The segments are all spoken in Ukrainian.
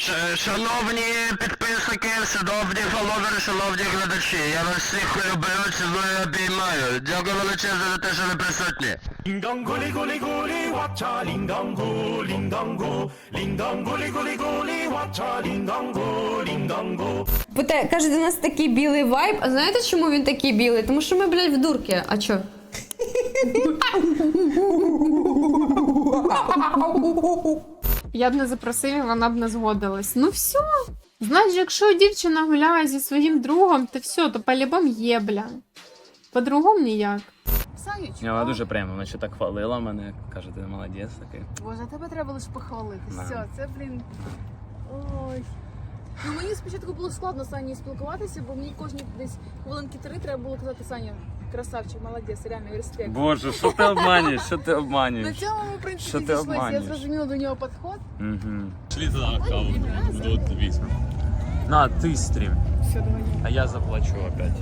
Шановні підписники, шановні фоловери, шановні глядачі, я вас всіх люблю, цілую, обіймаю. Дякую величезно за те, що ви присутні. Лінданго, лігулі, гулі, вача, нас такий білий вайб. А знаєте, чому він такий білий? Тому що ми, блядь, в дурки. А чо? Я б не запросив, і вона б не згодилась. Ну все. Знаєш, якщо дівчина гуляє зі своїм другом, то все, то по-любому є, бля. По-другому ніяк. Санюч, Вона дуже приємно, вона ще так хвалила мене, каже, ти молодець такий. Боже, тебе треба лише похвалити. Да. Все, це, блін. Ой. Ну мені спочатку було складно з Санєю спілкуватися, бо мені кожні десь хвилинки три треба було казати Саня, красавчик, молодець, реально, респект. Боже, що ти обманюєш? Що ти На обманюєш? цьому ми, в принципі, Що ти зійшлися. Я зрозуміла до нього підход. Угу. Шли туди каву до візьму. На, ти стрім. Все, давай. А я заплачу опять.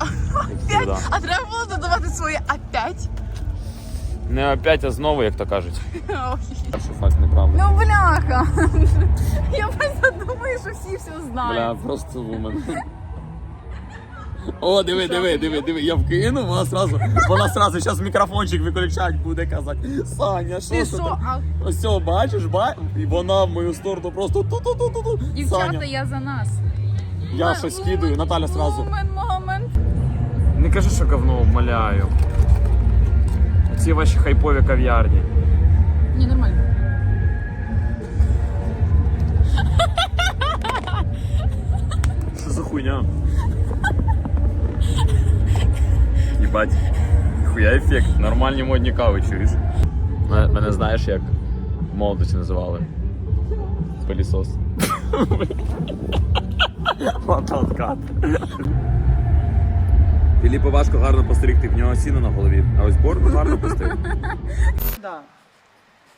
Завжди. А треба було додавати своє опять? Не опять, а знову, як то кажуть. Перший факт неправда. Ну бляха. Я просто думаю, що всі все знають. Бля, просто вумен. О, диви, диви, диви, диви, я вкину, вона сразу, вона сразу зараз мікрофончик виключать буде казати. Саня, що Ти це? що? А Ось цього бачиш, ба? І вона в мою сторону просто ту-ту-ту-ту-ту. дівчата, Саня, я за нас. я щось скидаю, Наталя сразу. Момент, момент. Не кажи, що говно, вмоляю. Ці ваші хайпові кав'ярні. Ні, нормально. Що за хуйня? Єбать. Хуя ефект. Нормальні модні кави, чуєш? Мене, знаєш, як в молодості називали? Пилісос. Лататкат. Філіпу важко гарно постригти, в нього сіно на голові, а ось борду гарно постриг. Да.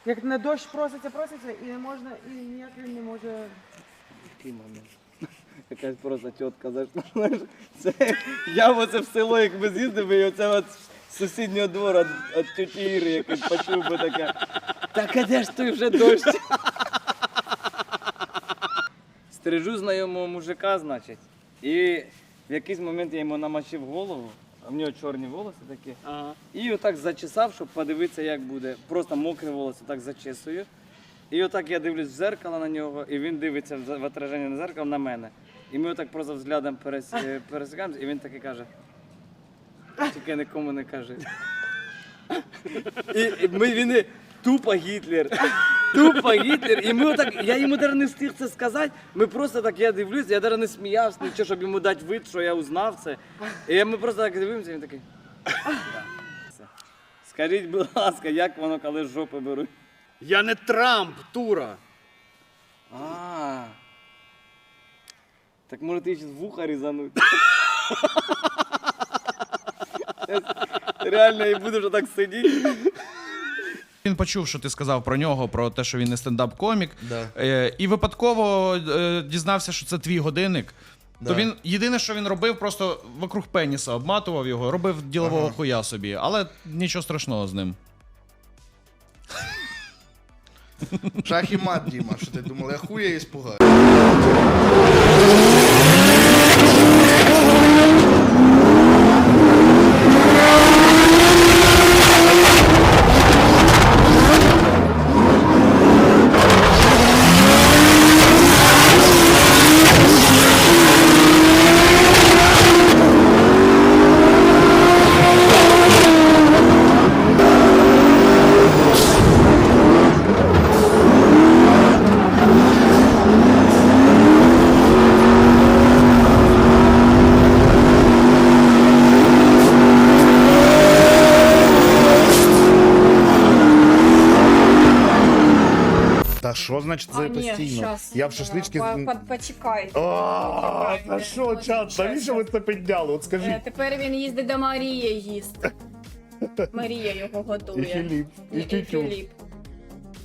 Як на дощ проситься, проситься, і не можна, і ніяк він не може. Який момент? Якась просто тітка зайшла. знаєш, Це, я в оце в село, як ми з'їздили, і оце от з сусіднього двору від, від тіті Іри якось почув би таке. Так а де ж той вже дощ? Стрижу знайомого мужика, значить. І в якийсь момент я йому намочив голову, а в нього чорні волоси такі. І отак зачесав, щоб подивитися, як буде. Просто мокре волосся так зачесую. І отак я дивлюсь в зеркало на нього, і він дивиться в отраження на зеркало на мене. І ми отак просто взглядом перес... е, пересікаємося, і він такий каже. Тільки нікому не кажи. І, і ми, він і- тупо Гітлер. Тупо Гітлер. І ми отак, я йому навіть не встиг це сказати. Ми просто так, я дивлюсь, я навіть не сміявся, нічого, щоб йому дати вид, що я узнав це. І ми просто так дивимося, і він такий. Скажіть, будь ласка, як воно, коли з жопи беруть? Я не Трамп, Тура. А. Так може ти ще з вуха різануть? Реально, і будеш отак сидіти. Він почув, що ти сказав про нього, про те, що він не стендап-комік, е, і випадково е, дізнався, що це твій годинник. То він єдине, що він робив, просто вокруг пеніса обматував його, робив ділового хуя собі, але нічого страшного з ним. Шах і мат, Діма, що ти думав, я хуя і спугаю. Значить це постійно? Я в шашлички... Почекайте. А, та що, чат, навіщо ви це підняли? От скажіть. Тепер він їздить до Марії їсти. Марія його І готує. Філіп, і Тютюн. Філіп.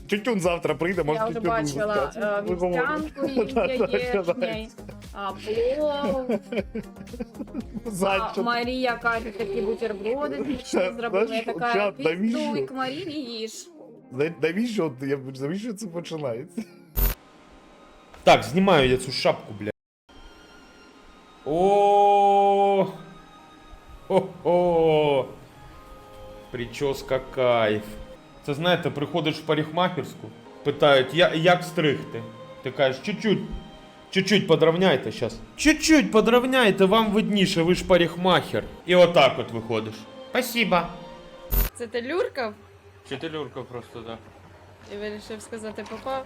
Тютюн завтра прийде, може Я вже Тютюн бачила запитати. е, Ви говорите. вівсянку да, а плов, а Марія каже, такі бутерброди смачні зробила. Я така, чат, навіщо? піздуй к Маріні їж. Навіщо, я- навіщо це починається? Так, знімаю я цю шапку, блядь. О. Хо-хо. Прическа кайф. Це знаєте, приходиш в парикмахерську, питають, я, як стригти? Ти кажеш, чуть-чуть, чуть-чуть подровняйте зараз. Чуть-чуть подровняйте, вам видніше, ви ж парикмахер. І отак от виходиш. Спасибо. Це ти люркав Чи ти люрка просто, так? і вирішив сказати папа,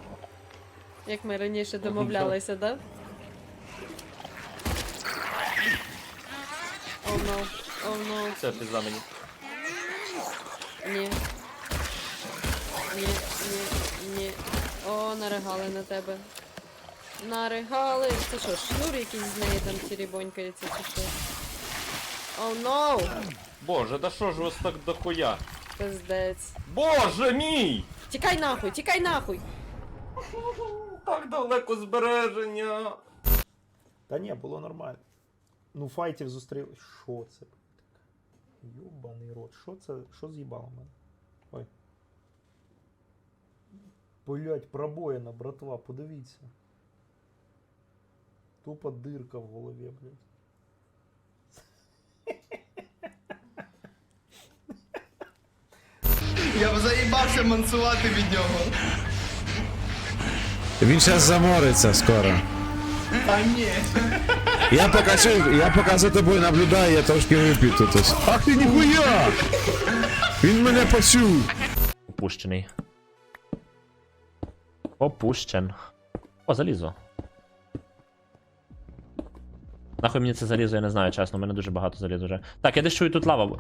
як ми раніше домовлялися, да? О, но, о, но. Все, пізда мені. Ні. Ні, ні, ні. О, наригали на тебе. Наригали. Це що, шнур якийсь з неї там тірібонькається чи що? О, но! Боже, да що ж у вас так дохуя? Пиздець. Боже мій! Тікай нахуй, тікай нахуй! Так далеко збереження. Та ні, було нормально. Ну, файтів зустріли. Що це? Йобаний рот. Що це? Що з'їбало мене? Ой. Блять, пробоїна, братва, подивіться. Тупо дирка в голові, блядь. Я б заїбався мансувати від нього. Він зараз замориться скоро. Та ні. Я поки, що- я поки за тобою наблюдаю, я трошки вип'ю тут. ось. Ах ти ніхуя! Він мене почув. Опущений. Опущен. О, залізо. Нахуй мені це залізо, я не знаю, чесно, у мене дуже багато залізу вже. Так, я десь чую тут лава.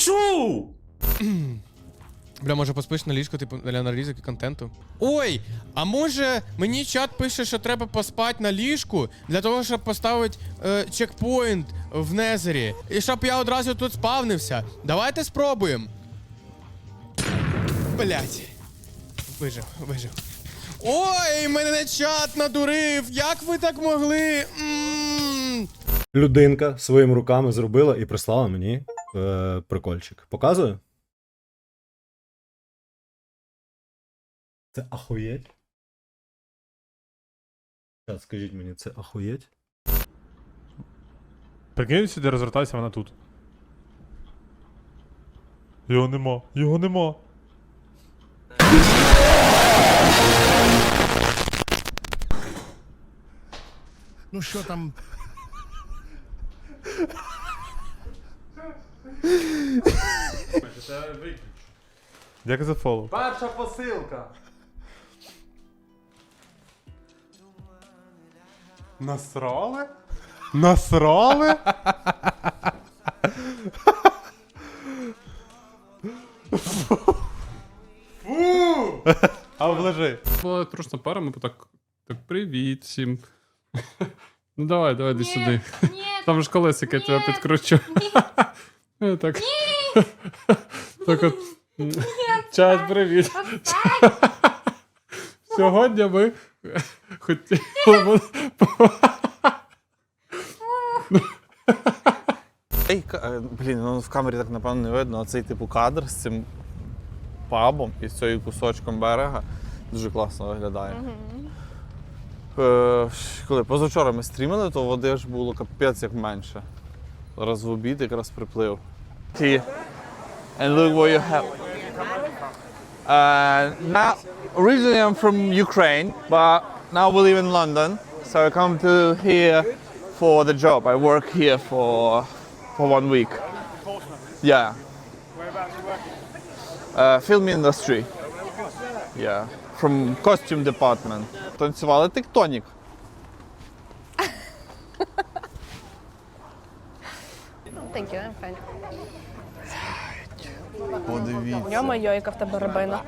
Чув! Бля, може поспиш на ліжко, типу, для нарізки контенту. Ой! А може мені чат пише, що треба поспати на ліжку для того, щоб поставити е, чекпоінт в Незері. І щоб я одразу тут спавнився. Давайте спробуємо. Блять. Вижив, вижив. Ой, мене чат надурив! Як ви так могли? м Людинка своїми руками зробила і прислала мені е, прикольчик. Показую? Це ахуєть? Чат, скажіть мені, це ахуєть? Прикинь сюди розвертайся, вона тут. Його нема, його нема. Ну що там? Дякую за фоллоу. Перша посилка. Насрали? Насрали? Фу! А оближи. Була просто пара, ми так. Так, привіт всім. Ну давай, давай, іди сюди. Там ж колесики я тебе підкручу. Ні. Так. так от. Чат, привіт. Сьогодні ми хотіли. Ей, е, блін, ну в камері так напевно не видно, а цей типу кадр з цим пабом і з цією кусочком берега дуже класно виглядає. Е, коли позавчора ми стрімили, то води ж було капець як менше. Зараз в обід якраз приплив. Ті. And look what you have. Uh, now, originally I'm from Ukraine, but now we live in London. So I come to here for the job. I work here for for one week. Yeah. Uh, film industry. Yeah. From costume department. Танцювали тектонік. Thank you, I'm fine. Подивіться. Йо-моє, яка в тебе рибина.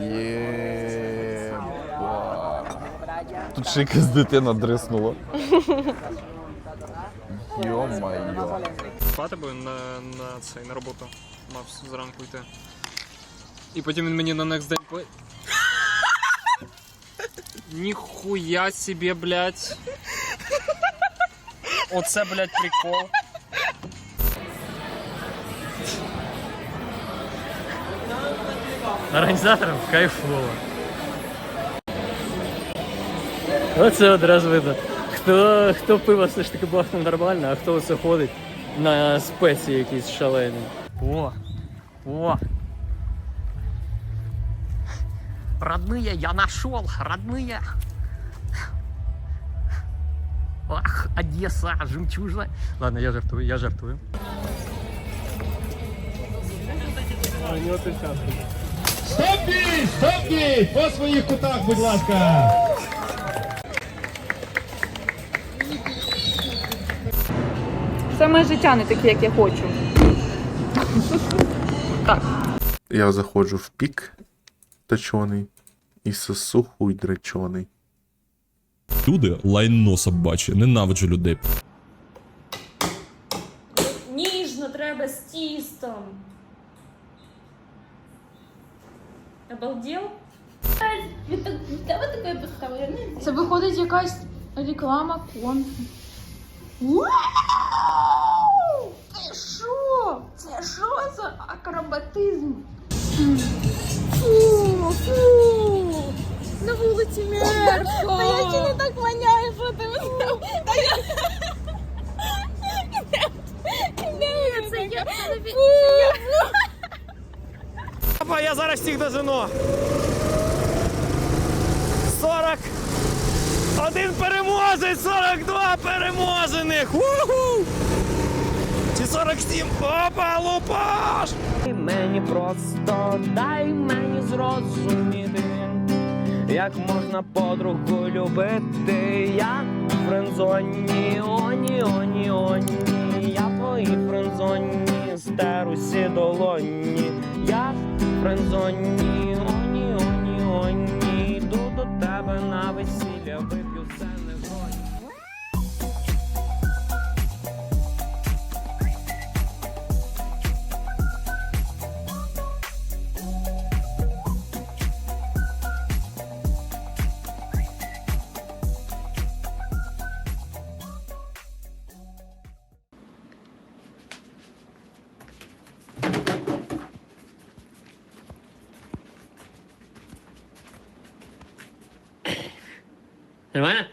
Є. Тут ще якась дитина дриснула. Йо-моє. Спати би на, на цей на роботу. Мав зранку йти. І потім він мені на next день по. Ніхуя себе, блядь. Оце, блядь, прикол. Організаторам кайфово. Оце одразу видно. Хто, хто пиво все ж таки бахнув нормально, а хто оце ходить на спеції якісь шалені. О! О! Родные, я нашел, родные. Ах, Одесса, жемчужина. Ладно, я жартую, я жартую. Стопі! Стопі! По своїх кутах, будь ласка! Саме життя не таке, як я хочу. Я заходжу в пік точений і сосу хуй дречений. Люди лайно собаче, ненавиджу людей. Ніжно треба з тістом. Обалдел? Від тебе таке поставили? Це виходить якась реклама конфі. Це що? Це що за акробатизм? Фу, фу. На вулиці мерзко. Та я чи не так воняю, що ти Та я... Ні, це я, це Папа, я зараз всіх дожену. 40. Один переможець, 42 переможених. Уху! Чи 47? Опа, лупаш! Мені просто дай мені зрозуміти, як можна подругу любити. Я в френдзоні, оні, оні, оні. Я в твоїй френдзоні, стеру всі долоні. Я френдзоні, ¿verdad?